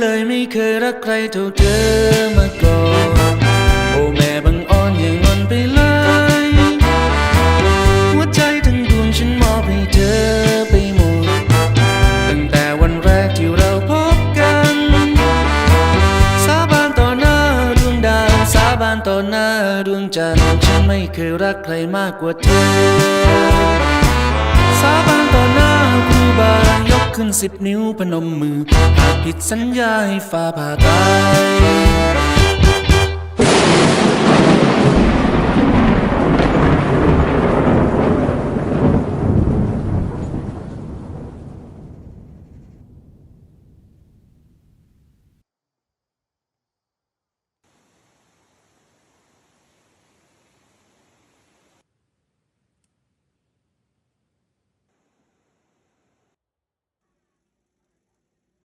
เลยไม่เคยรักใครเท่าเธอมาก่อนโอ้แม่บังอ่อนอย่างงอนไปเลยหัวใจทั้งดวงฉันมอบให้เธอไปหมดตั้งแต่วันแรกที่เราพบกัน สาบานต่อหน้าดวงดาวสาบานต่อหน้าดวงจันทร์ฉันไม่เคยรักใครมากกว่าเธอ ขึ้นสิบนิ้วพนมมือหากผิดสัญญาให้ฝ่าผ่าตาย